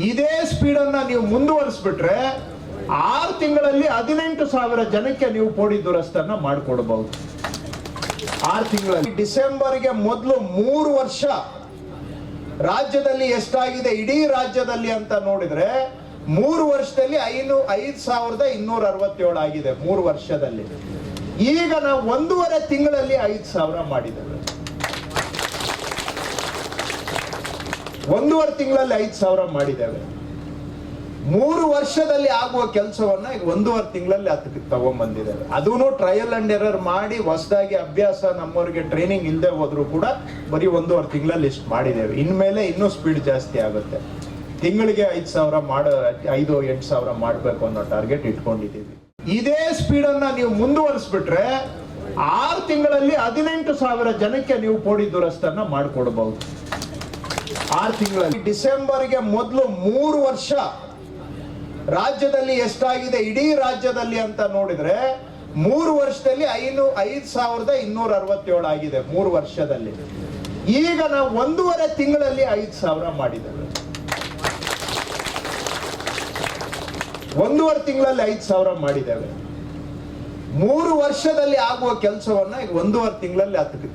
ಇದೇ ಸ್ಪೀಡನ್ನ ನೀವು ಮುಂದುವರಿಸ್ಬಿಟ್ರೆ ಆರು ತಿಂಗಳಲ್ಲಿ ಹದಿನೆಂಟು ಸಾವಿರ ಜನಕ್ಕೆ ನೀವು ಪೋಡಿ ದುರಸ್ತನ್ನ ಮಾಡಿಕೊಡ್ಬಹುದು ಆರು ತಿಂಗಳಲ್ಲಿ. ಡಿಸೆಂಬರ್ಗೆ ಮೊದಲು ಮೂರು ವರ್ಷ ರಾಜ್ಯದಲ್ಲಿ ಎಷ್ಟಾಗಿದೆ? ಇಡೀ ರಾಜ್ಯದಲ್ಲಿ ಅಂತ ನೋಡಿದ್ರೆ ಮೂರು ವರ್ಷದಲ್ಲಿ ಐನು, ಐದು ಸಾವಿರದ ಇನ್ನೂರ ಅರವತ್ತೇಳು ಆಗಿದೆ ಮೂರು ವರ್ಷದಲ್ಲಿ. ಈಗ ನಾವು ಒಂದೂವರೆ ತಿಂಗಳಲ್ಲಿ ಐದು ಸಾವಿರ ಮಾಡಿದ್ದೇವೆ. ಒಂದೂವರೆ ತಿಂಗಳಲ್ಲಿ ಐದು ಸಾವಿರ ಮಾಡಿದ್ದೇವೆ. ಮೂರು ವರ್ಷದಲ್ಲಿ ಆಗುವ ಕೆಲಸವನ್ನ ಈಗ ಒಂದೂವರೆ ತಿಂಗಳಲ್ಲಿ ಅದಕ್ಕೆ ತಗೊಂಡ್ಬಂದಿದ್ದೇವೆ ಅದೂ ಟ್ರಯಲ್ ಅಂಡ್ ಎರರ್ ಮಾಡಿ ಹೊಸದಾಗಿ ಅಭ್ಯಾಸ ನಮ್ಮವರಿಗೆ ಟ್ರೈನಿಂಗ್ ಇಲ್ಲದೆ ಹೋದ್ರು ಕೂಡ ಬರೀ ಒಂದೂವರೆ ತಿಂಗಳಲ್ಲಿ ಇಷ್ಟು ಮಾಡಿದ್ದೇವೆ. ಇನ್ಮೇಲೆ ಇನ್ನೂ ಸ್ಪೀಡ್ ಜಾಸ್ತಿ ಆಗುತ್ತೆ. ತಿಂಗಳಿಗೆ ಐದು ಸಾವಿರ ಮಾಡೋ, ಐದು, ಎಂಟು ಸಾವಿರ ಮಾಡಬೇಕು ಅನ್ನೋ ಟಾರ್ಗೆಟ್ ಇಟ್ಕೊಂಡಿದ್ದೀವಿ. ಇದೇ ಸ್ಪೀಡನ್ನು ನೀವು ಮುಂದುವರಿಸ್ಬಿಟ್ರೆ ಆರು ತಿಂಗಳಲ್ಲಿ ಹದಿನೆಂಟು ಸಾವಿರ ಜನಕ್ಕೆ ನೀವು ಪೋಡಿ ದುರಸ್ತನ್ನ ಮಾಡಿಕೊಡ್ಬಹುದು ಆರು ತಿಂಗಳಲ್ಲಿ. ಡಿಸೆಂಬರ್ಗೆ ಮೊದಲು ಮೂರು ವರ್ಷ ರಾಜ್ಯದಲ್ಲಿ ಎಷ್ಟಾಗಿದೆ? ಇಡೀ ರಾಜ್ಯದಲ್ಲಿ ಅಂತ ನೋಡಿದ್ರೆ ಮೂರು ವರ್ಷದಲ್ಲಿ ಐನು ಐದು ಸಾವಿರದ ಇನ್ನೂರ ಅರವತ್ತೇಳು ಆಗಿದೆ ಮೂರು ವರ್ಷದಲ್ಲಿ. ಈಗ ನಾವು ಒಂದೂವರೆ ತಿಂಗಳಲ್ಲಿ ಐದು ಸಾವಿರ ಮಾಡಿದ್ದೇವೆ. ಒಂದೂವರೆ ತಿಂಗಳಲ್ಲಿ ಐದು ಸಾವಿರ ಮಾಡಿದ್ದೇವೆ. ಮೂರು ವರ್ಷದಲ್ಲಿ ಆಗುವ ಕೆಲಸವನ್ನ ಈಗ ಒಂದೂವರೆ ತಿಂಗಳಲ್ಲಿ ಹತ್ತಕ್ಕೆ